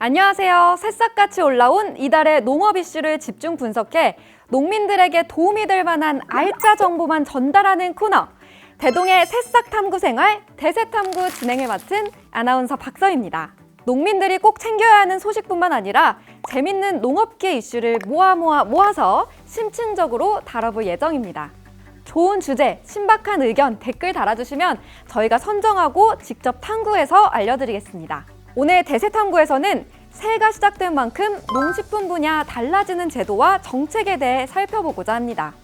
안녕하세요. 새싹같이 올라온 이달의 농업 이슈를 집중 분석해 농민들에게 도움이 될 만한 알짜 정보만 전달하는 코너. 대동의 새싹 탐구 생활 대세 탐구 진행을 맡은 아나운서 박서입니다. 농민들이 꼭 챙겨야 하는 소식뿐만 아니라 재밌는 농업계 이슈를 모아 모아 모아서 심층적으로 다뤄볼 예정입니다. 좋은 주제, 신박한 의견 댓글 달아주시면 저희가 선정하고 직접 탐구해서 알려드리겠습니다. 오늘 대세 탐구에서는 새해가 시작된 만큼 농식품 분야 달라지는 제도와 정책에 대해 살펴보고자 합니다.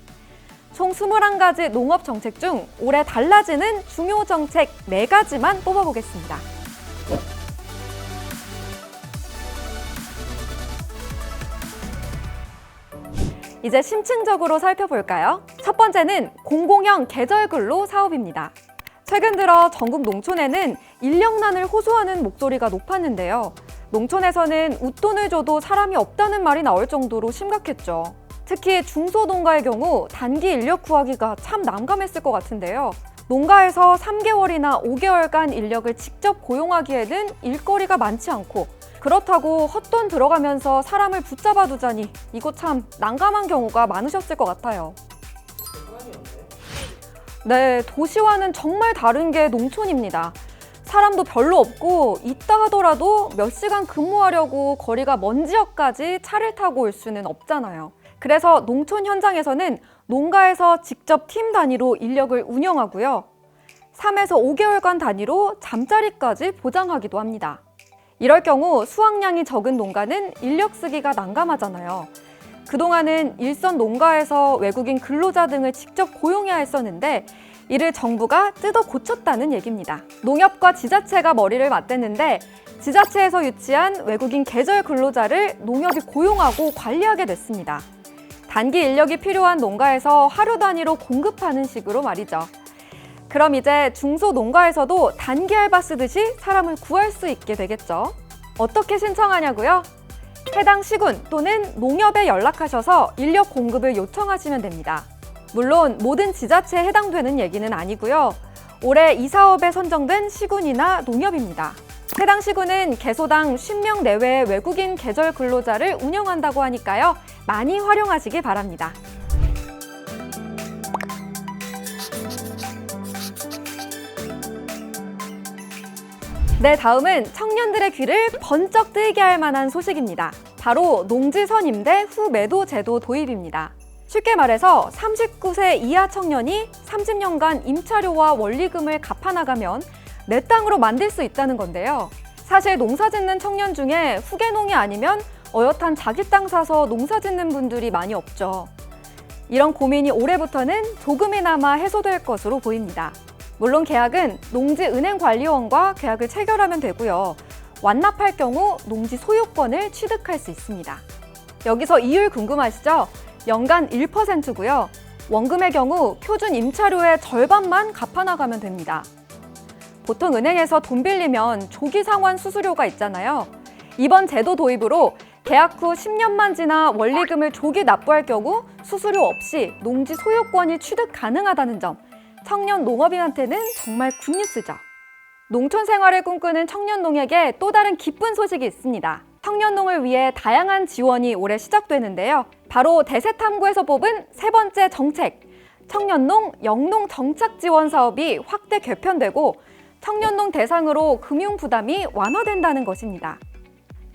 총 21가지 농업 정책 중 올해 달라지는 중요 정책 4가지만 뽑아보겠습니다. 이제 심층적으로 살펴볼까요? 첫 번째는 공공형 계절근로 사업입니다. 최근 들어 전국 농촌에는 인력난을 호소하는 목소리가 높았는데요. 농촌에서는 웃돈을 줘도 사람이 없다는 말이 나올 정도로 심각했죠. 특히 중소농가의 경우 단기 인력 구하기가 참 난감했을 것 같은데요. 농가에서 3개월이나 5개월간 인력을 직접 고용하기에는 일거리가 많지 않고 그렇다고 헛돈 들어가면서 사람을 붙잡아 두자니 이거 참 난감한 경우가 많으셨을 것 같아요. 네, 도시와는 정말 다른 게 농촌입니다. 사람도 별로 없고 있다 하더라도 몇 시간 근무하려고 거리가 먼 지역까지 차를 타고 올 수는 없잖아요. 그래서 농촌 현장에서는 농가에서 직접 팀 단위로 인력을 운영하고요. 3에서 5개월간 단위로 잠자리까지 보장하기도 합니다. 이럴 경우 수확량이 적은 농가는 인력 쓰기가 난감하잖아요. 그동안은 일선 농가에서 외국인 근로자 등을 직접 고용해야 했었는데 이를 정부가 뜯어 고쳤다는 얘기입니다. 농협과 지자체가 머리를 맞댔는데 지자체에서 유치한 외국인 계절 근로자를 농협이 고용하고 관리하게 됐습니다. 단기 인력이 필요한 농가에서 하루 단위로 공급하는 식으로 말이죠. 그럼 이제 중소 농가에서도 단기 알바 쓰듯이 사람을 구할 수 있게 되겠죠. 어떻게 신청하냐고요? 해당 시군 또는 농협에 연락하셔서 인력 공급을 요청하시면 됩니다. 물론 모든 지자체에 해당되는 얘기는 아니고요. 올해 이 사업에 선정된 시군이나 농협입니다. 해당 시군은 개소당 10명 내외의 외국인 계절 근로자를 운영한다고 하니까요. 많이 활용하시기 바랍니다. 네, 다음은 청년들의 귀를 번쩍 뜨게 할 만한 소식입니다. 바로 농지선 임대 후 매도 제도 도입입니다. 쉽게 말해서 39세 이하 청년이 30년간 임차료와 원리금을 갚아나가면 내 땅으로 만들 수 있다는 건데요. 사실 농사 짓는 청년 중에 후계농이 아니면 어엿한 자기 땅 사서 농사 짓는 분들이 많이 없죠. 이런 고민이 올해부터는 조금이나마 해소될 것으로 보입니다. 물론 계약은 농지은행관리원과 계약을 체결하면 되고요. 완납할 경우 농지 소유권을 취득할 수 있습니다. 여기서 이율 궁금하시죠? 연간 1%고요. 원금의 경우 표준 임차료의 절반만 갚아나가면 됩니다. 보통 은행에서 돈 빌리면 조기 상환 수수료가 있잖아요. 이번 제도 도입으로 계약 후 10년만 지나 원리금을 조기 납부할 경우 수수료 없이 농지 소유권이 취득 가능하다는 점, 청년 농업인한테는 정말 굿뉴스죠. 농촌 생활을 꿈꾸는 청년 농에게 또 다른 기쁜 소식이 있습니다. 청년 농을 위해 다양한 지원이 올해 시작되는데요. 바로 대세탐구에서 뽑은 세 번째 정책, 청년농 영농 정착 지원 사업이 확대 개편되고 청년농 대상으로 금융 부담이 완화된다는 것입니다.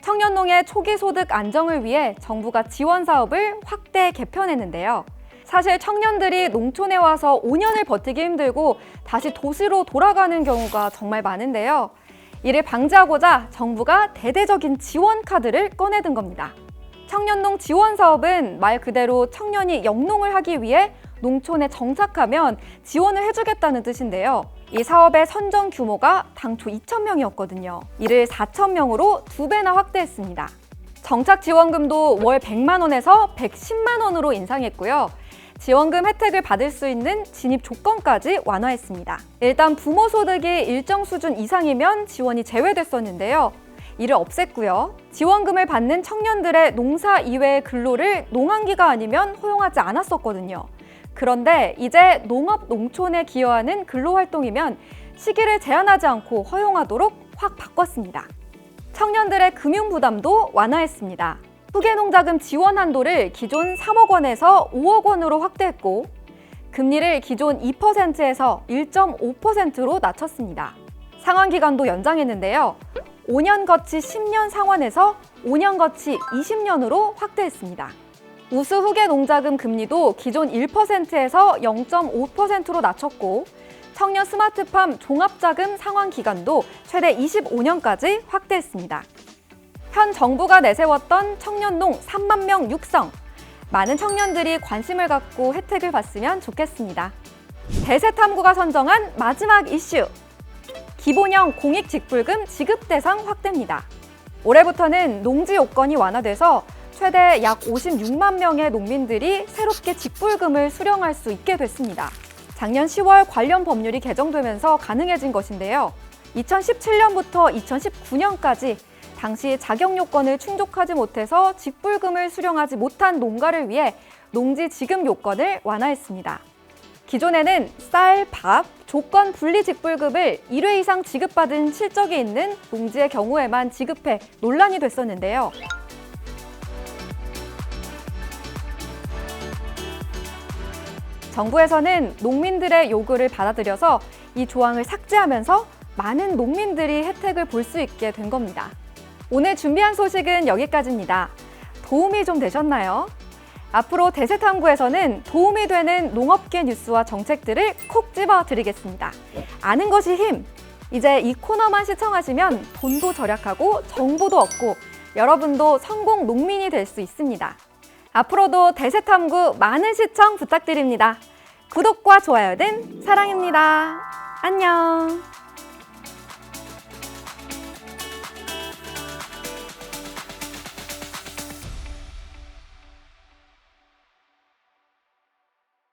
청년농의 초기 소득 안정을 위해 정부가 지원 사업을 확대 개편했는데요. 사실 청년들이 농촌에 와서 5년을 버티기 힘들고 다시 도시로 돌아가는 경우가 정말 많은데요. 이를 방지하고자 정부가 대대적인 지원 카드를 꺼내든 겁니다. 청년농 지원 사업은 말 그대로 청년이 영농을 하기 위해 농촌에 정착하면 지원을 해주겠다는 뜻인데요. 이 사업의 선정 규모가 당초 2,000명이었거든요. 이를 4,000명으로 두 배나 확대했습니다. 정착 지원금도 월 100만 원에서 110만 원으로 인상했고요. 지원금 혜택을 받을 수 있는 진입 조건까지 완화했습니다. 일단 부모 소득이 일정 수준 이상이면 지원이 제외됐었는데요. 이를 없앴고요. 지원금을 받는 청년들의 농사 이외의 근로를 농한기가 아니면 허용하지 않았었거든요. 그런데 이제 농업 농촌에 기여하는 근로 활동이면 시기를 제한하지 않고 허용하도록 확 바꿨습니다. 청년들의 금융 부담도 완화했습니다. 후계농자금 지원 한도를 기존 3억 원에서 5억 원으로 확대했고 금리를 기존 2%에서 1.5%로 낮췄습니다. 상환 기간도 연장했는데요. 5년 거치 10년 상환에서 5년 거치 20년으로 확대했습니다. 우수 후계 농자금 금리도 기존 1%에서 0.5%로 낮췄고 청년 스마트팜 종합자금 상환 기간도 최대 25년까지 확대했습니다. 현 정부가 내세웠던 청년농 3만 명 육성. 많은 청년들이 관심을 갖고 혜택을 봤으면 좋겠습니다. 대세탐구가 선정한 마지막 이슈. 기본형 공익직불금 지급 대상 확대입니다. 올해부터는 농지 요건이 완화돼서 최대 약 56만 명의 농민들이 새롭게 직불금을 수령할 수 있게 됐습니다. 작년 10월 관련 법률이 개정되면서 가능해진 것인데요. 2017년부터 2019년까지 당시 자격 요건을 충족하지 못해서 직불금을 수령하지 못한 농가를 위해 농지 지급 요건을 완화했습니다. 기존에는 쌀, 밥, 조건 분리 직불금을 1회 이상 지급받은 실적이 있는 농지의 경우에만 지급해 논란이 됐었는데요. 정부에서는 농민들의 요구를 받아들여서 이 조항을 삭제하면서 많은 농민들이 혜택을 볼 수 있게 된 겁니다. 오늘 준비한 소식은 여기까지입니다. 도움이 좀 되셨나요? 앞으로 대세탐구에서는 도움이 되는 농업계 뉴스와 정책들을 콕 집어 드리겠습니다. 아는 것이 힘! 이제 이 코너만 시청하시면 돈도 절약하고 정보도 얻고 여러분도 성공 농민이 될 수 있습니다. 앞으로도 대세탐구 많은 시청 부탁드립니다. 구독과 좋아요는 사랑입니다. 안녕!